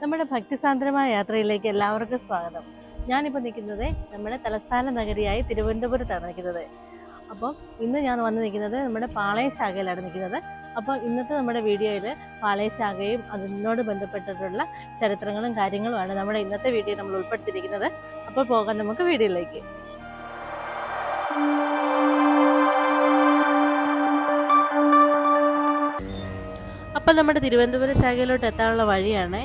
നമ്മുടെ ഭക്തിസാന്ദ്രമായ യാത്രയിലേക്ക് എല്ലാവർക്കും സ്വാഗതം. ഞാനിപ്പോൾ നിൽക്കുന്നത് നമ്മുടെ തലസ്ഥാന നഗരിയായ തിരുവനന്തപുരത്താണ് നിൽക്കുന്നത്. അപ്പോൾ ഇന്ന് ഞാൻ വന്ന് നിൽക്കുന്നത് നമ്മുടെ പാളയശാഖയിലാണ് നിൽക്കുന്നത്. അപ്പോൾ ഇന്നത്തെ നമ്മുടെ വീഡിയോയിൽ പാളയശാഖയും അതിനോട് ബന്ധപ്പെട്ടിട്ടുള്ള ചരിത്രങ്ങളും കാര്യങ്ങളുമാണ് നമ്മുടെ ഇന്നത്തെ വീഡിയോ നമ്മൾ ഉൾപ്പെടുത്തിയിരിക്കുന്നത്. അപ്പോൾ പോകാൻ നമുക്ക് വീഡിയോയിലേക്ക്. അപ്പോൾ നമ്മുടെ തിരുവനന്തപുരം ശാഖയിലോട്ട് എത്താനുള്ള വഴിയാണ്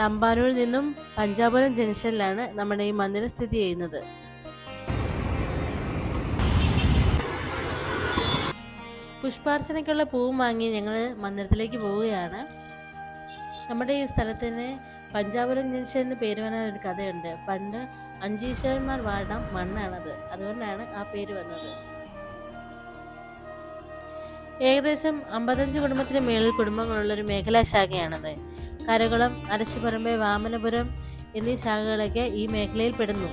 തമ്പാനൂരിൽ നിന്നും പഞ്ചാപുരം ജംഗ്ഷനിലാണ് നമ്മുടെ ഈ മന്ദിരം സ്ഥിതി ചെയ്യുന്നത്. പുഷ്പാർച്ചനയ്ക്കുള്ള പൂവും വാങ്ങി ഞങ്ങൾ മന്ദിരത്തിലേക്ക് പോവുകയാണ്. നമ്മുടെ ഈ സ്ഥലത്തിന് പഞ്ചാപുരം ജംഗ്ഷൻ എന്ന് പേര് വരാൻ ഒരു കഥയുണ്ട്. പണ്ട് അഞ്ചീശ്വരന്മാർ വാഴ മണ്ണാണത്. അതുകൊണ്ടാണ് ആ പേര് വന്നത്. ഏകദേശം അമ്പത്തഞ്ച് കുടുംബത്തിന് മേളിൽ കുടുംബങ്ങളുള്ള ഒരു മേഖലാ ശാഖയാണത്. കരകുളം അരശുപറമ്പെ വാമനപുരം എന്നീ ശാഖകളൊക്കെ ഈ മേഖലയിൽ പെടുന്നു.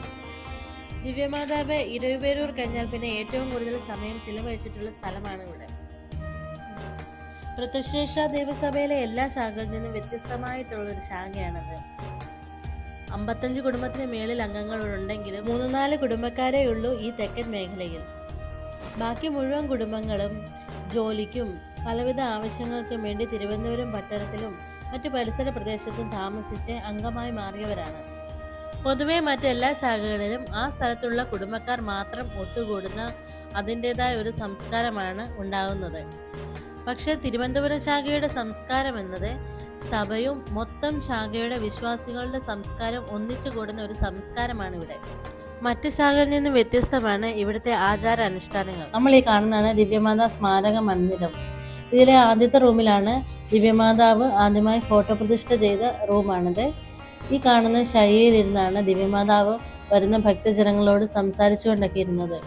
ദിവ്യമാതാവ് ഇരുപേരൂർ കഴിഞ്ഞാൽ പിന്നെ ഏറ്റവും കൂടുതൽ സമയം ചിലവഴിച്ചിട്ടുള്ള സ്ഥലമാണ് ഇവിടെ. പ്രത്യക്ഷേഷ ദേവസഭയിലെ എല്ലാ ശാഖകളിൽ നിന്നും വ്യത്യസ്തമായിട്ടുള്ള ഒരു ശാഖയാണത്. അമ്പത്തഞ്ച് കുടുംബത്തിന് മേളിൽ അംഗങ്ങളുണ്ടെങ്കിലും മൂന്ന് നാല് കുടുംബക്കാരേ ഉള്ളൂ ഈ തെക്കൻ മേഖലയിൽ. ബാക്കി മുഴുവൻ കുടുംബങ്ങളും ജോലിക്കും പലവിധ ആവശ്യങ്ങൾക്കും വേണ്ടി തിരുവനന്തപുരം പട്ടണത്തിലും മറ്റു പരിസര പ്രദേശത്തും താമസിച്ച് അംഗമായി മാറിയവരാണ്. പൊതുവെ മറ്റെല്ലാ ശാഖകളിലും ആ സ്ഥലത്തുള്ള കുടുംബക്കാർ മാത്രം ഒത്തുകൂടുന്ന അതിന്റെതായ ഒരു സംസ്കാരമാണ് ഉണ്ടാകുന്നത് പക്ഷേ തിരുവനന്തപുരം ശാഖയുടെ സംസ്കാരം എന്നത് സഭയും മൊത്തം ശാഖയുടെ വിശ്വാസികളുടെ സംസ്കാരം ഒന്നിച്ചു കൂടുന്ന ഒരു സംസ്കാരമാണ് ഇവിടെ മറ്റ് ശാഖയിൽ നിന്നും വ്യത്യസ്തമാണ് ഇവിടുത്തെ ആചാര അനുഷ്ഠാനങ്ങൾ നമ്മൾ ഈ കാണുന്നതാണ് ദിവ്യമാതാ സ്മാരക മന്ദിരം. ഇതിലെ ആദ്യത്തെ റൂമിലാണ് ദിവ്യമാതാവ് ആദ്യമായി ഫോട്ടോ പ്രതിഷ്ഠ ചെയ്ത റൂമാണിത്. ഈ കാണുന്ന ശൈലിയിലിരുന്നാണ് ദിവ്യമാതാവ് വരുന്ന ഭക്തജനങ്ങളോട് സംസാരിച്ചുകൊണ്ടൊക്കെ ഇരുന്നത്.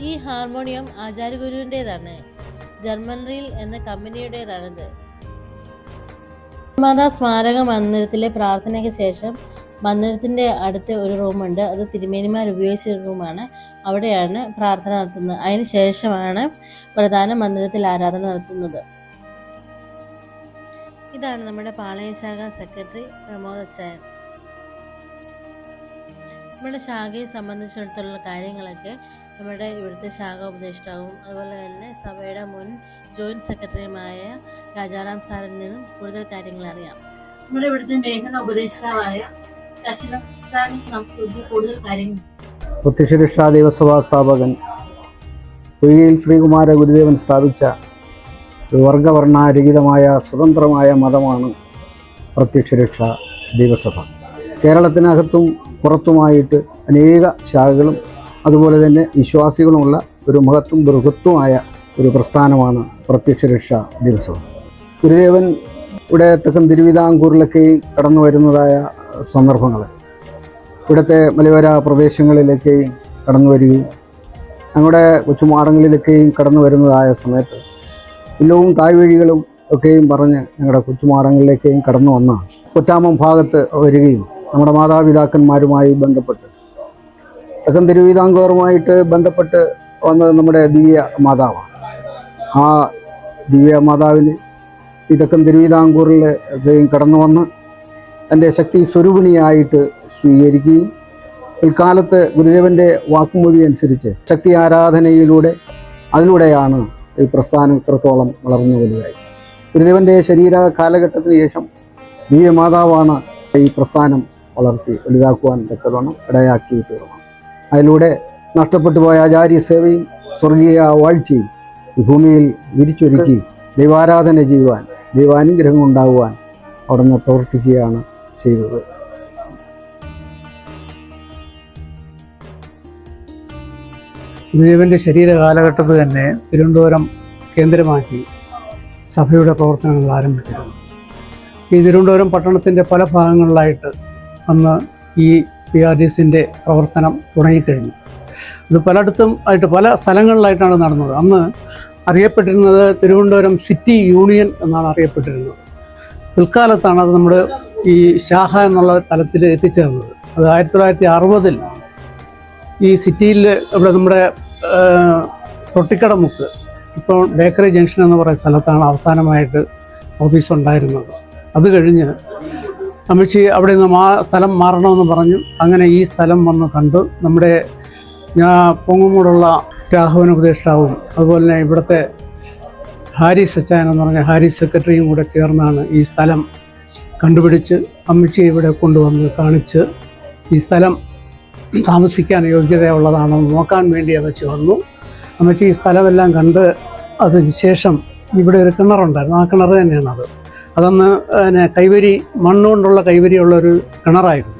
ഈ ഹാർമോണിയം ആചാര്യഗുരുവിന്റെതാണ് ജർമ്മൻറിയിൽ എന്ന കമ്പനിയുടേതാണിത്. മാതാ സ്മാരക മന്ദിരത്തിലെ പ്രാർത്ഥനയ്ക്ക് ശേഷം മന്ദിരത്തിന്റെ അടുത്ത് ഒരു റൂമുണ്ട്. അത് തിരുമേനിമാർ ഉപയോഗിച്ച ഒരു റൂമാണ്. അവിടെയാണ് പ്രാർത്ഥന നടത്തുന്നത്. അതിന് ശേഷമാണ് പ്രധാന മന്ദിരത്തിൽ ആരാധന നടത്തുന്നത്. ഇതാണ് നമ്മുടെ പാളയശാഖ സെക്രട്ടറി പ്രമോദ് അച്ചായൻ. നമ്മുടെ ശാഖയെ സംബന്ധിച്ചിടത്തോളം കാര്യങ്ങളൊക്കെ നമ്മുടെ ഇവിടുത്തെ ശാഖ ഉപദേഷ്ടാവും അതുപോലെ തന്നെ സഭയുടെ മുൻ ജോയിന്റ് സെക്രട്ടറിയുമായ രാജാറാം സാറിൽ നിന്നും കൂടുതൽ കാര്യങ്ങൾ അറിയാം. നമ്മുടെ ഇവിടുത്തെ മേഖല ഉപദേഷ്ടാവായ പ്രത്യക്ഷ സാറിൽ നമുക്ക് കൂടുതൽ കാര്യങ്ങൾ ദേവസഭാ സ്ഥാപകൻ പൊയ്യയിൽ ശ്രീകുമാര ഗുരുദേവൻ സ്ഥാപിച്ച വർഗവർണാരഹിതമായ സ്വതന്ത്രമായ മതമാണ് പ്രത്യക്ഷരക്ഷ ദേവസഭ. കേരളത്തിനകത്തും പുറത്തുമായിട്ട് അനേക ശാഖകളും അതുപോലെ തന്നെ വിശ്വാസികളുമുള്ള ഒരു മഹത്വം ബൃഹത്വമായ ഒരു പ്രസ്ഥാനമാണ് പ്രത്യക്ഷരക്ഷ ദേവസഭ. ഗുരുദേവൻ ഇവിടെ തെക്കൻ തിരുവിതാംകൂറിലൊക്കെ കടന്നു വരുന്നതായ സന്ദർഭങ്ങൾ. ഇവിടുത്തെ മലയോര പ്രദേശങ്ങളിലേക്ക് കടന്നു വരികയും ഞങ്ങളുടെ കൊച്ചുമാടങ്ങളിലൊക്കെയും കടന്നു വരുന്നതായ സമയത്ത് ഇല്ലവും തായ്വഴികളും ഒക്കെയും പറഞ്ഞ് ഞങ്ങളുടെ കൊച്ചുമാടങ്ങളിലേക്കെയും കടന്നു വന്ന കൊറ്റാമം ഭാഗത്ത് വരികയും നമ്മുടെ മാതാപിതാക്കന്മാരുമായി ബന്ധപ്പെട്ട് തെക്കൻ തിരുവിതാംകൂറുമായിട്ട് ബന്ധപ്പെട്ട് വന്നത് നമ്മുടെ ദിവ്യ മാതാവാണ്. ആ ദിവ്യ മാതാവിന് ഈ തെക്കൻ തിരുവിതാംകൂറിലേക്കെയും കടന്നു വന്ന് തന്റെ ശക്തി സ്വരൂപിണിയായിട്ട് സ്വീകരിക്കുകയും പിൽക്കാലത്ത് ഗുരുദേവന്റെ വാക്കുമൊഴി അനുസരിച്ച് ശക്തി ആരാധനയിലൂടെ അതിലൂടെയാണ് ഈ പ്രസ്ഥാനം ഇത്രത്തോളം വളർന്നു വലുതായി. ഗുരുദേവന്റെ ശരീര കാലഘട്ടത്തിന് ശേഷം ദിവ്യമാതാവാണ് ഈ പ്രസ്ഥാനം വളർത്തി വലുതാക്കുവാൻ തക്കവണ്ണം ഇടയാക്കി തീർന്നു അതിലൂടെ നഷ്ടപ്പെട്ടു പോയ ആചാര്യ സേവയും സ്വർഗീയ വാഴ്ചയും ഈ ഭൂമിയിൽ വിരിച്ചൊരുക്കി ദൈവാരാധന ചെയ്യുവാൻ ദൈവാനുഗ്രഹം ഉണ്ടാകുവാൻ അവിടുന്ന് പ്രവർത്തിക്കുകയാണ് ചെയ്തത്. ഗുരുദേവന്റെ ശരീര കാലഘട്ടത്ത് തന്നെ തിരുവനന്തപുരം കേന്ദ്രമാക്കി സഭയുടെ പ്രവർത്തനങ്ങൾ ആരംഭിച്ചിരുന്നു. ഈ തിരുവനന്തപുരം പട്ടണത്തിന്റെ പല ഭാഗങ്ങളിലായിട്ട് അന്ന് ഈ പി ആർ ഡി സിന്റെ പ്രവർത്തനം തുടങ്ങിക്കഴിഞ്ഞു. ഇത് പലയിടത്തും ആയിട്ട് പല സ്ഥലങ്ങളിലായിട്ടാണ് നടന്നത്. അന്ന് അറിയപ്പെട്ടിരുന്നത് തിരുവനന്തപുരം സിറ്റി യൂണിയൻ എന്നാണ് അറിയപ്പെട്ടിരുന്നത്. പിൽക്കാലത്താണ് അത് നമ്മുടെ ഈ ശാഖ എന്നുള്ള തലത്തിൽ എത്തിച്ചേർന്നത്. അത് ആയിരത്തി തൊള്ളായിരത്തി അറുപതിൽ ഈ സിറ്റിയിൽ ഇവിടെ നമ്മുടെ തൊട്ടിക്കടമുക്ക്. ഇപ്പോൾ ബേക്കറി ജംഗ്ഷൻ എന്ന് പറയുന്ന സ്ഥലത്താണ് അവസാനമായിട്ട് ഓഫീസ് ഉണ്ടായിരുന്നത്. അത് കഴിഞ്ഞ് അമ്മച്ചി അവിടെ നിന്ന് മാ സ്ഥലം മാറണമെന്ന് പറഞ്ഞു. അങ്ങനെ ഈ സ്ഥലം വന്ന് കണ്ടു. നമ്മുടെ ഞാൻ പൊങ്ങുമൂടുള്ള രാഘവൻ ഉപദേഷ്ടാവും അതുപോലെ തന്നെ ഇവിടുത്തെ ഹാരിസ് സച്ചാൻ എന്ന് പറഞ്ഞ ഹാരിസ് സെക്രട്ടറിയും കൂടെ ചേർന്നാണ് ഈ സ്ഥലം കണ്ടുപിടിച്ച് അമ്മച്ചിയെ ഇവിടെ കൊണ്ടുവന്ന് കാണിച്ച് ഈ സ്ഥലം താമസിക്കാൻ യോഗ്യതയുള്ളതാണെന്ന് നോക്കാൻ വേണ്ടി അമ്മച്ചി വന്നു അമ്മച്ചി ഈ സ്ഥലമെല്ലാം കണ്ട് അതിന് ശേഷം ഇവിടെ ഒരു കിണറുണ്ടായിരുന്നു. ആ കിണർ തന്നെയാണ് അത് അതന്ന് പിന്നെ കൈവരി മണ്ണുകൊണ്ടുള്ള കൈവരിയുള്ള ഒരു കിണറായിരുന്നു.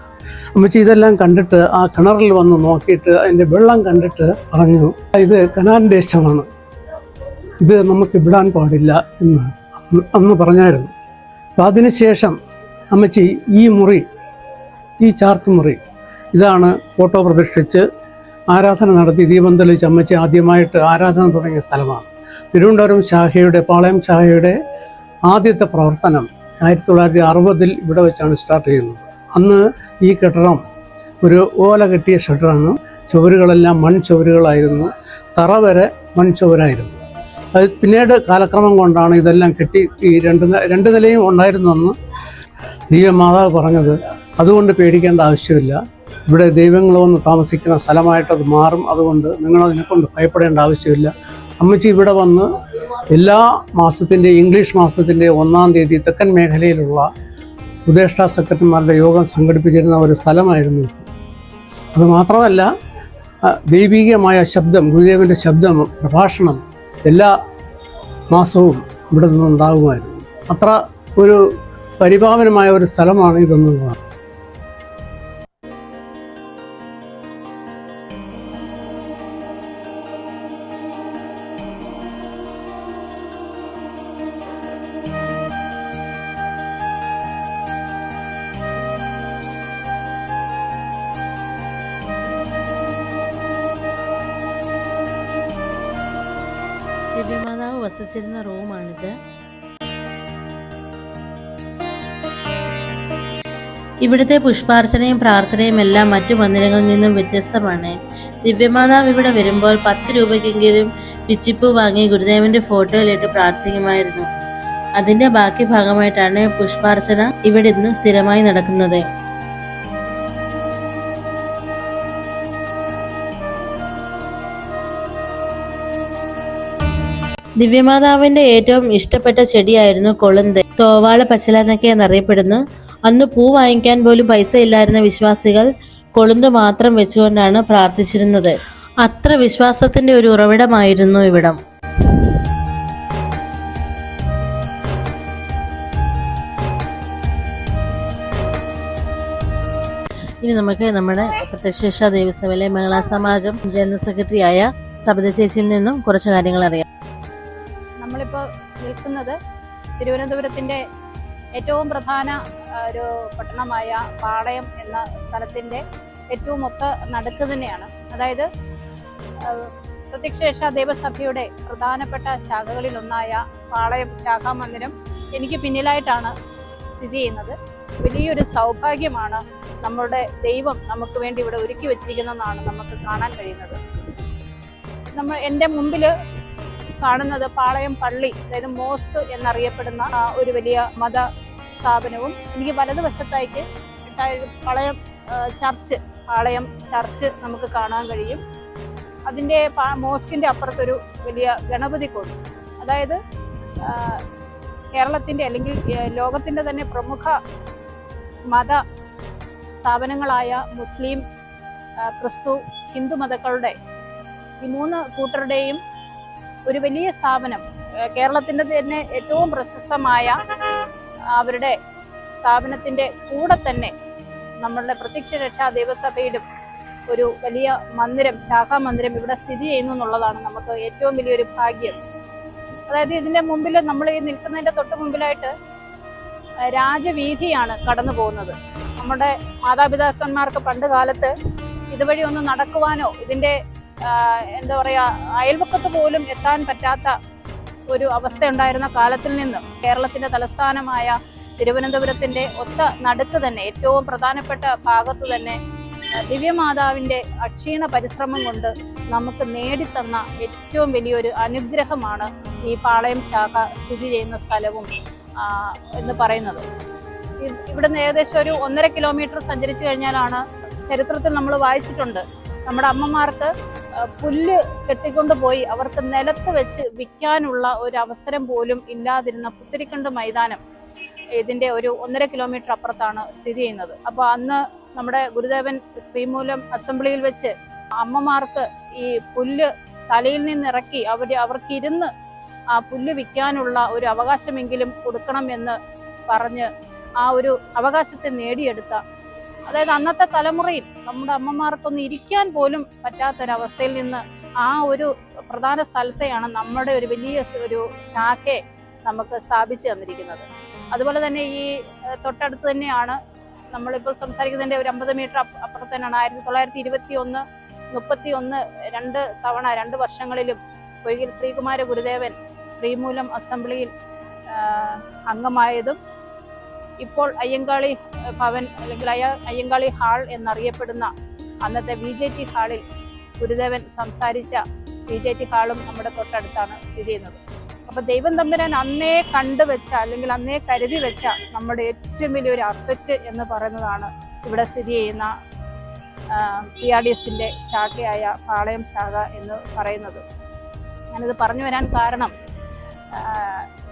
അമ്മച്ചി ഇതെല്ലാം കണ്ടിട്ട് ആ കിണറിൽ വന്ന് നോക്കിയിട്ട് അതിന്റെ വെള്ളം കണ്ടിട്ട് പറഞ്ഞു ഇത് കനാൻ ദേശമാണ്. ഇത് നമുക്ക് വിടാൻ പാടില്ല എന്ന് അന്ന് പറഞ്ഞായിരുന്നു. അപ്പം അതിനുശേഷം അമ്മച്ചി ഈ മുറി ഈ ചാർത്തുമുറി ഇതാണ് ഫോട്ടോ പ്രതിഷ്ഠിച്ച് ആരാധന നടത്തി ദീപം തെളിയിച്ച് അമ്മച്ചി ആദ്യമായിട്ട് ആരാധന തുടങ്ങിയ സ്ഥലമാണ്. തിരുവനന്തപുരം ശാഖയുടെ പാളയം ശാഖയുടെ ആദ്യത്തെ പ്രവർത്തനം ആയിരത്തി തൊള്ളായിരത്തി അറുപതിൽ ഇവിടെ വെച്ചാണ് സ്റ്റാർട്ട് ചെയ്യുന്നത്. അന്ന് ഈ കെട്ടിടം ഒരു ഓല കെട്ടിയ ഷട്ടറാണ്. ചുവരുകളെല്ലാം മൺചുവരുകളായിരുന്നു തറ വരെ മൺ ചുവരായിരുന്നു. അത് പിന്നീട് കാലക്രമം കൊണ്ടാണ് ഇതെല്ലാം കെട്ടി ഈ രണ്ട് രണ്ട് നിലയും ഉണ്ടായിരുന്നു അന്ന് ദൈവമാതാവ് പറഞ്ഞത്. അതുകൊണ്ട് പേടിക്കേണ്ട ആവശ്യമില്ല. ഇവിടെ ദൈവങ്ങൾ വന്ന് താമസിക്കുന്ന സ്ഥലമായിട്ടത് മാറും. അതുകൊണ്ട് നിങ്ങളതിനെ കൊണ്ട് ഭയപ്പെടേണ്ട ആവശ്യമില്ല. അമ്മച്ചി ഇവിടെ വന്ന് എല്ലാ മാസത്തിന്റെ ഇംഗ്ലീഷ് മാസത്തിന്റെ ഒന്നാം തീയതി തെക്കൻ മേഖലയിലുള്ള ഉപദേഷ്ടാ സെക്രട്ടറിമാരുടെ യോഗം സംഘടിപ്പിച്ചിരുന്ന ഒരു സ്ഥലമായിരുന്നു അതുമാത്രമല്ല ദൈവികമായ ശബ്ദം ഗുരുദേവന്റെ ശബ്ദം പ്രഭാഷണം എല്ലാ മാസവും ഇവിടെ നിന്നുണ്ടാകുമായിരുന്നു. അത്ര ഒരു പരിപാവനമായ ഒരു സ്ഥലമാണ് ഇതെന്നുള്ളതാണ്. വസിച്ചിരുന്ന റൂമാണിത്. ഇവിടുത്തെ പുഷ്പാർച്ചനയും പ്രാർത്ഥനയും എല്ലാം മറ്റു മന്ദിരങ്ങളിൽ നിന്നും വ്യത്യസ്തമാണ്. ദിവ്യമാതാവ് ഇവിടെ വരുമ്പോൾ പത്ത് രൂപയ്ക്കെങ്കിലും പിച്ചിപ്പ് വാങ്ങി ഗുരുദേവന്റെ ഫോട്ടോയിലിട്ട് പ്രാർത്ഥിക്കുമായിരുന്നു. അതിന്റെ ബാക്കി ഭാഗമായിട്ടാണ് പുഷ്പാർച്ചന ഇവിടെ ഇന്ന് സ്ഥിരമായി നടക്കുന്നത്. ദിവ്യമാതാവിന്റെ ഏറ്റവും ഇഷ്ടപ്പെട്ട ചെടിയായിരുന്നു കൊളുന്ത്. തോവാള പച്ചില എന്നൊക്കെ എന്നറിയപ്പെടുന്നു. അന്ന് പൂ വാങ്ങിക്കാൻ പോലും പൈസ ഇല്ലായിരുന്ന വിശ്വാസികൾ കൊളുന്ത് മാത്രം വെച്ചുകൊണ്ടാണ് പ്രാർത്ഥിച്ചിരുന്നത്. അത്ര വിശ്വാസത്തിന്റെ ഒരു ഉറവിടമായിരുന്നു ഇവിടം. ഇനി നമുക്ക് നമ്മുടെ പ്രത്യക്ഷ ദേവസഭയിലെ മഹിളാ സമാജം ജനറൽ സെക്രട്ടറിയായ സബിത ചേച്ചിയിൽ നിന്നും കുറച്ച് കാര്യങ്ങൾ അറിയാം. നമ്മളിപ്പോൾ നിൽക്കുന്നത് തിരുവനന്തപുരത്തിന്റെ ഏറ്റവും പ്രധാന ഒരു പട്ടണമായ പാളയം എന്ന സ്ഥലത്തിന്റെ ഏറ്റവും ഒത്ത നടുക്ക് തന്നെയാണ്. അതായത് പ്രത്യക്ഷ പ്രത്യക്ഷേഷ ദേവസഭയുടെ പ്രധാനപ്പെട്ട ശാഖകളിലൊന്നായ പാളയം ശാഖാ മന്ദിരം എനിക്ക് പിന്നിലായിട്ടാണ് സ്ഥിതി ചെയ്യുന്നത്. വലിയൊരു സൗഭാഗ്യമാണ് നമ്മുടെ ദൈവം നമുക്ക് വേണ്ടി ഇവിടെ ഒരുക്കി വെച്ചിരിക്കുന്നതെന്നാണ് നമുക്ക് കാണാൻ കഴിയുന്നത്. നമ്മൾ എന്റെ മുമ്പിൽ കാണുന്നത് പാളയം പള്ളി അതായത് മോസ്ക് എന്നറിയപ്പെടുന്ന ഒരു വലിയ മത സ്ഥാപനവും എനിക്ക് വലതുവശത്തേക്ക് പാളയം ചർച്ച് പാളയം ചർച്ച് നമുക്ക് കാണാൻ കഴിയും. അതിന്റെ മോസ്കിന്റെ അപ്പുറത്തൊരു വലിയ ഗണപതി കോടി അതായത് കേരളത്തിന്റെ അല്ലെങ്കിൽ ലോകത്തിന്റെ തന്നെ പ്രമുഖ മത സ്ഥാപനങ്ങളായ മുസ്ലിം ക്രിസ്തു ഹിന്ദു മതങ്ങളുടെ ഈ മൂന്ന് കൂട്ടരുടെയും ഒരു വലിയ സ്ഥാപനം കേരളത്തിന്റെ തന്നെ ഏറ്റവും പ്രശസ്തമായ അവരുടെ സ്ഥാപനത്തിന്റെ കൂടെ തന്നെ നമ്മളുടെ പ്രത്യക്ഷ രക്ഷാ ദേവസഭയിലും ഒരു വലിയ മന്ദിരം ശാഖാ മന്ദിരം ഇവിടെ സ്ഥിതി ചെയ്യുന്നു എന്നുള്ളതാണ് നമുക്ക് ഏറ്റവും വലിയൊരു ഭാഗ്യം. അതായത് ഇതിന്റെ മുമ്പിൽ നമ്മൾ ഈ നിൽക്കുന്നതിന്റെ തൊട്ട് മുമ്പിലായിട്ട് രാജവീതിയാണ് കടന്നു പോകുന്നത്. നമ്മുടെ മാതാപിതാക്കന്മാർക്ക് പണ്ട് കാലത്ത് ഇതുവഴി ഒന്ന് നടക്കുവാനോ ഇതിന്റെ എന്താ പറയുക അയൽവക്കത്ത് പോലും എത്താൻ പറ്റാത്ത ഒരു അവസ്ഥ ഉണ്ടായിരുന്ന കാലത്തിൽ നിന്ന് കേരളത്തിന്റെ തലസ്ഥാനമായ തിരുവനന്തപുരത്തിന്റെ ഒത്ത നടുക്ക് തന്നെ ഏറ്റവും പ്രധാനപ്പെട്ട ഭാഗത്ത് തന്നെ ദിവ്യമാതാവിന്റെ അക്ഷീണ പരിശ്രമം കൊണ്ട് നമുക്ക് നേടിത്തന്ന ഏറ്റവും വലിയൊരു അനുഗ്രഹമാണ് ഈ പാളയം ശാഖ സ്ഥിതി ചെയ്യുന്ന സ്ഥലവും എന്ന് പറയുന്നത്. ഇവിടുന്ന് ഏകദേശം ഒരു ഒന്നര കിലോമീറ്റർ സഞ്ചരിച്ചു കഴിഞ്ഞാലാണ് ചരിത്രത്തിൽ നമ്മൾ വായിച്ചിട്ടുണ്ട്. നമ്മുടെ അമ്മമാർക്ക് പുല്ല് കെട്ടിക്കൊണ്ട് പോയി അവർക്ക് നിലത്ത് വെച്ച് വിൽക്കാനുള്ള ഒരു അവസരം പോലും ഇല്ലാതിരുന്ന പുത്തിരിക്കണ്ട് മൈതാനം ഇതിന്റെ ഒരു ഒന്നര കിലോമീറ്റർ അപ്പുറത്താണ് സ്ഥിതി ചെയ്യുന്നത്. അപ്പോൾ അന്ന് നമ്മുടെ ഗുരുദേവൻ ശ്രീമൂലം അസംബ്ലിയിൽ വെച്ച് അമ്മമാർക്ക് ഈ പുല്ല് തലയിൽ നിന്നിറക്കി അവർ അവർക്കിരുന്ന് ആ പുല്ല് വിൽക്കാനുള്ള ഒരു അവകാശമെങ്കിലും കൊടുക്കണം എന്ന് പറഞ്ഞ് ആ ഒരു അവകാശത്തെ നേടിയെടുത്ത അതായത് അന്നത്തെ തലമുറയിൽ നമ്മുടെ അമ്മമാർക്കൊന്നും ഇരിക്കാൻ പോലും പറ്റാത്തൊരവസ്ഥയിൽ നിന്ന് ആ ഒരു പ്രധാന സ്ഥലത്തെയാണ് നമ്മുടെ ഒരു വലിയ ഒരു ശാഖയെ നമുക്ക് സ്ഥാപിച്ചു തന്നിരിക്കുന്നത്. അതുപോലെ തന്നെ ഈ തൊട്ടടുത്ത് തന്നെയാണ് നമ്മളിപ്പോൾ സംസാരിക്കുന്നതിന്റെ ഒരു അമ്പത് മീറ്റർ അപ്പുറത്ത് തന്നെയാണ് ആയിരത്തി തൊള്ളായിരത്തി ഇരുപത്തി ഒന്ന് മുപ്പത്തി ഒന്ന് രണ്ട് തവണ രണ്ട് വർഷങ്ങളിലും പൊയ്കിൽ ശ്രീകുമാര ഗുരുദേവൻ ശ്രീമൂലം അസംബ്ലിയിൽ അംഗമായതും ഇപ്പോൾ അയ്യങ്കാളി ഭവൻ അല്ലെങ്കിൽ അയ്യ അയ്യങ്കാളി ഹാൾ എന്നറിയപ്പെടുന്ന അന്നത്തെ വി ജെ ടി ഹാളിൽ ഗുരുദേവൻ സംസാരിച്ച വി ജെ ടി ഹാളും നമ്മുടെ തൊട്ടടുത്താണ് സ്ഥിതി ചെയ്യുന്നത്. അപ്പൊ ദൈവം തമ്പുരാൻ അന്നേ കണ്ടുവെച്ച അല്ലെങ്കിൽ അന്നേ കരുതി വെച്ച നമ്മുടെ ഏറ്റവും വലിയൊരു അസറ്റ് എന്ന് പറയുന്നതാണ് ഇവിടെ സ്ഥിതി ചെയ്യുന്ന പി ആർ ഡി എസിന്റെ ശാഖയായ പാളയം ശാഖ എന്ന് പറയുന്നത്. ഞാനിത് പറഞ്ഞു വരാൻ കാരണം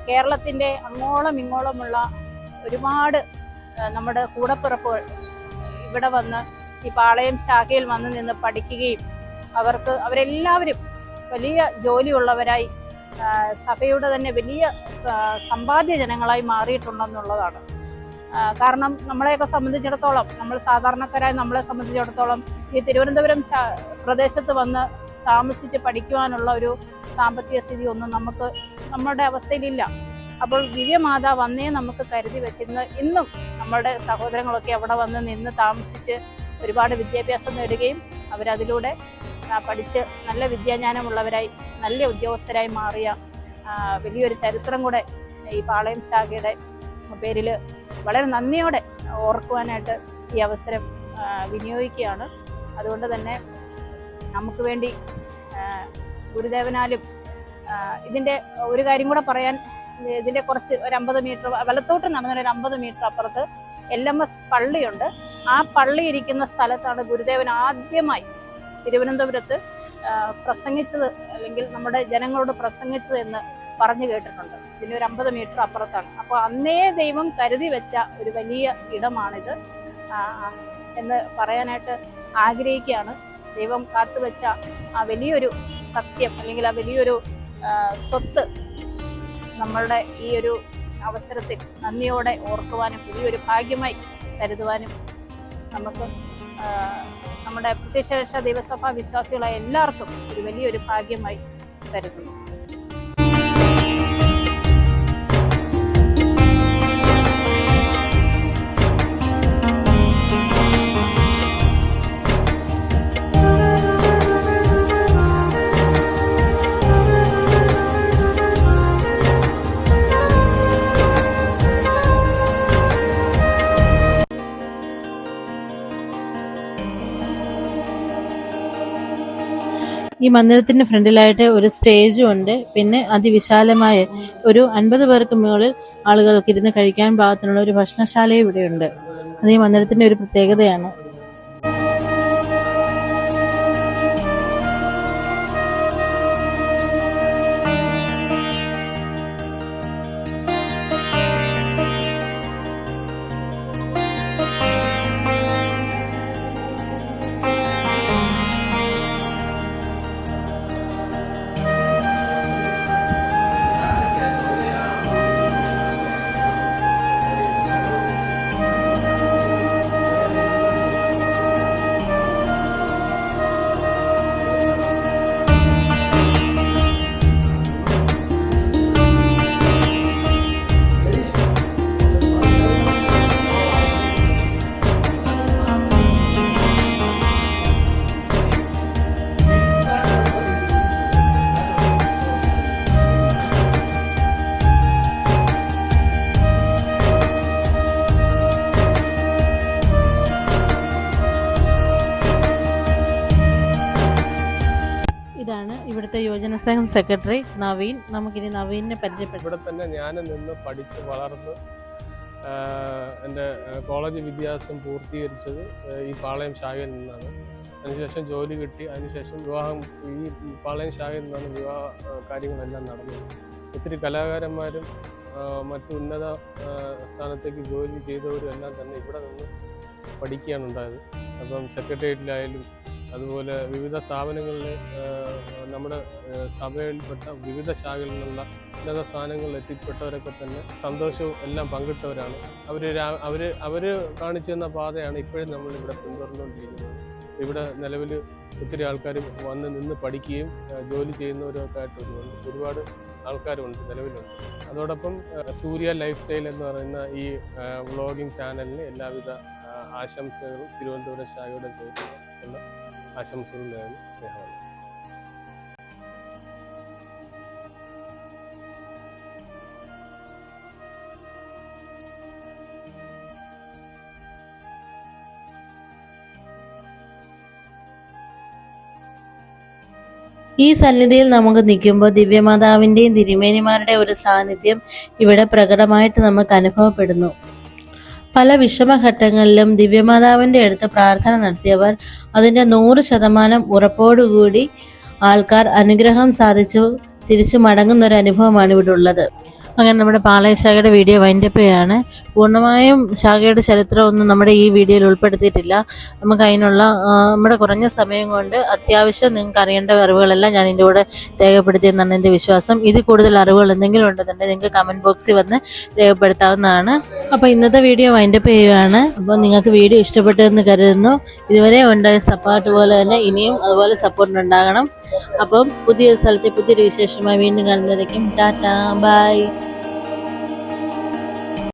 കേരളത്തിന്റെ അങ്ങോളം ഇങ്ങോളമുള്ള ഒരുപാട് നമ്മുടെ കൂടപ്പിറപ്പുകൾ ഇവിടെ വന്ന് ഈ പാളയം ശാഖയിൽ വന്ന് നിന്ന് പഠിക്കുകയും അവർക്ക് അവരെല്ലാവരും വലിയ ജോലിയുള്ളവരായി സഭയുടെ തന്നെ വലിയ സമ്പാദ്യ ജനങ്ങളായി മാറിയിട്ടുണ്ടെന്നുള്ളതാണ്. കാരണം നമ്മളെയൊക്കെ സംബന്ധിച്ചിടത്തോളം നമ്മൾ സാധാരണക്കാരായി നമ്മളെ സംബന്ധിച്ചിടത്തോളം ഈ തിരുവനന്തപുരം പ്രദേശത്ത് വന്ന് താമസിച്ച് പഠിക്കുവാനുള്ള ഒരു സാമ്പത്തിക സ്ഥിതി ഒന്നും നമുക്ക് നമ്മുടെ അവസ്ഥയിലില്ല. അപ്പോൾ ദിവ്യമാതാവ് അന്നേ നമുക്ക് കരുതി വെച്ചിരുന്ന. ഇന്നും നമ്മുടെ സഹോദരങ്ങളൊക്കെ അവിടെ വന്ന് നിന്ന് താമസിച്ച് ഒരുപാട് വിദ്യാഭ്യാസം നേടുകയും അവരതിലൂടെ പഠിച്ച് നല്ല വിദ്യാജ്ഞാനമുള്ളവരായി നല്ല ഉദ്യോഗസ്ഥരായി മാറിയ വലിയൊരു ചരിത്രം കൂടെ ഈ പാളയം ശാഖയുടെ പേരിൽ വളരെ നന്ദിയോടെ ഓർക്കുവാനായിട്ട് ഈ അവസരം വിനിയോഗിക്കുകയാണ്. അതുകൊണ്ട് തന്നെ നമുക്ക് വേണ്ടി ഗുരുദേവനാലും ഇതിന്റെ ഒരു കാര്യം കൂടെ പറയാൻ ഇതിന്റെ കുറച്ച് ഒരു അമ്പത് മീറ്റർ വലത്തോട്ട് നടന്നൊരു അമ്പത് മീറ്റർ അപ്പുറത്ത് എൽ എം എസ് പള്ളിയുണ്ട്. ആ പള്ളി ഇരിക്കുന്ന സ്ഥലത്താണ് ഗുരുദേവൻ ആദ്യമായി തിരുവനന്തപുരത്ത് പ്രസംഗിച്ചത് അല്ലെങ്കിൽ നമ്മുടെ ജനങ്ങളോട് പ്രസംഗിച്ചത് എന്ന് പറഞ്ഞു കേട്ടിട്ടുണ്ട്. ഇതിന് ഒരു അമ്പത് മീറ്റർ അപ്പുറത്താണ്. അപ്പോൾ അന്നേ ദൈവം കരുതി വെച്ച ഒരു വലിയ ഇടമാണിത്. എന്ന് പറയാനായിട്ട് ആഗ്രഹിക്കുകയാണ്. ദൈവം കാത്തുവെച്ച ആ വലിയൊരു സത്യം അല്ലെങ്കിൽ ആ വലിയൊരു സ്വത്ത് നമ്മളുടെ ഈ ഒരു അവസരത്തിൽ നന്ദിയോടെ ഓർക്കുവാനും വലിയൊരു ഭാഗ്യമായി കരുതുവാനും നമുക്ക് നമ്മുടെ പ്രത്യക്ഷ ദിവസഭാ വിശ്വാസികളായ എല്ലാവർക്കും ഒരു വലിയൊരു ഭാഗ്യമായി കരുതുന്നു. ഈ മന്ദിരത്തിന്റെ ഫ്രണ്ടിലായിട്ട് ഒരു സ്റ്റേജും ഉണ്ട്. പിന്നെ അതിവിശാലമായ ഒരു അൻപത് പേർക്ക് മുകളിൽ ആളുകൾക്ക് ഇരുന്ന് കഴിക്കാൻ പാകത്തിനുള്ള ഒരു ഭക്ഷണശാലയും ഇവിടെയുണ്ട്. അത് ഈ മന്ദിരത്തിന്റെ ഒരു പ്രത്യേകതയാണ്. ഇതാണ് ഇവിടുത്തെ യുവജന സംഘം സെക്രട്ടറി നവീൻ. നമുക്കിനി നവീനെ പരിചയപ്പെടും ഇവിടെ തന്നെ ഞാൻ നിന്ന് പഠിച്ച് വളർന്ന് എന്റെ കോളേജ് വിദ്യാഭ്യാസം പൂർത്തീകരിച്ചത് ഈ പാളയം ശാഖയിൽ നിന്നാണ്. അതിനുശേഷം ജോലി കിട്ടി അതിനുശേഷം വിവാഹം ഈ പാളയം ശാഖയിൽ നിന്നാണ് വിവാഹ കാര്യങ്ങളെല്ലാം നടന്നത്. ഒത്തിരി കലാകാരന്മാരും മറ്റു ഉന്നത സ്ഥാനത്തേക്ക് ജോലി ചെയ്തവരും എല്ലാം തന്നെ ഇവിടെ നിന്ന് പഠിക്കുകയാണ് ഉണ്ടായത്. അപ്പം സെക്രട്ടേറിയറ്റിലായാലും അതുപോലെ വിവിധ സ്ഥാപനങ്ങളിൽ നമ്മുടെ സഭയിൽപ്പെട്ട വിവിധ ശാഖകളിൽ നിന്നുള്ള ഉന്നത സ്ഥാനങ്ങളിൽ എത്തിപ്പെട്ടവരൊക്കെ തന്നെ സന്തോഷവും എല്ലാം പങ്കിട്ടവരാണ്. അവർ അവർ അവർ കാണിച്ചു തന്ന പാതയാണ് ഇപ്പോഴും നമ്മൾ ഇവിടെ പിന്തുടർന്നുകൊണ്ടിരിക്കുന്നത്. ഇവിടെ നിലവിൽ ഒത്തിരി ആൾക്കാർ വന്ന് നിന്ന് പഠിക്കുകയും ജോലി ചെയ്യുന്നവരൊക്കെ ആയിട്ട് ഒരുപാട് ആൾക്കാരുണ്ട് നിലവിലുണ്ട്. അതോടൊപ്പം സൂര്യ ലൈഫ് സ്റ്റൈൽ എന്ന് പറയുന്ന ഈ വ്ളോഗിംഗ് ചാനലിന് എല്ലാവിധ ആശംസകളും തിരുവനന്തപുരം ശാഖയുടെ പേരിൽ ആശംസകൾ നേരുന്നു സ്നേഹമാണ്. ഈ സന്നിധിയിൽ നമുക്ക് നിൽക്കുമ്പോൾ ദിവ്യമാതാവിന്റെയും തിരുമേനിമാരുടെ ഒരു സാന്നിധ്യം ഇവിടെ പ്രകടമായിട്ട് നമുക്ക് അനുഭവപ്പെടുന്നു. പല വിഷമഘട്ടങ്ങളിലും ദിവ്യമാതാവിന്റെ അടുത്ത് പ്രാർത്ഥന നടത്തിയവർ അതിന്റെ നൂറ് ശതമാനം ഉറപ്പോടുകൂടി ആൾക്കാർ അനുഗ്രഹം സാധിച്ചു. തിരിച്ചു മടങ്ങുന്ന ഒരു അനുഭവമാണ് ഇവിടെ ഉള്ളത്. അങ്ങനെ നമ്മുടെ പാളയ ശാഖയുടെ വീഡിയോ വൈൻഡപ്പ് ചെയ്യാണ്. പൂർണമായും ശാഖയുടെ ചരിത്രമൊന്നും നമ്മുടെ ഈ വീഡിയോയിൽ ഉൾപ്പെടുത്തിയിട്ടില്ല. നമുക്ക് അതിനുള്ള നമ്മുടെ കുറഞ്ഞ സമയം കൊണ്ട് അത്യാവശ്യം നിങ്ങൾക്ക് അറിയേണ്ട അറിവുകളെല്ലാം ഞാൻ ഇതിന്റെ കൂടെ രേഖപ്പെടുത്തിയെന്നാണ് എന്റെ വിശ്വാസം. ഇതിൽ കൂടുതൽ അറിവുകൾ എന്തെങ്കിലും ഉണ്ടെന്നുണ്ടെങ്കിൽ നിങ്ങൾക്ക് കമന്റ് ബോക്സിൽ വന്ന് രേഖപ്പെടുത്താവുന്നതാണ്. അപ്പോൾ ഇന്നത്തെ വീഡിയോ വൈൻഡപ്പ് ചെയ്യുകയാണ്. അപ്പോൾ നിങ്ങൾക്ക് വീഡിയോ ഇഷ്ടപ്പെട്ടതെന്ന് കരുതുന്നു. ഇതുവരെ ഉണ്ടായ സപ്പോർട്ട് പോലെ തന്നെ ഇനിയും അതുപോലെ സപ്പോർട്ട് ഉണ്ടാകണം. അപ്പം പുതിയ സ്ഥലത്തെ പുതിയൊരു വിശേഷമായി വീണ്ടും കാണുന്നതായിരിക്കും. Tata bye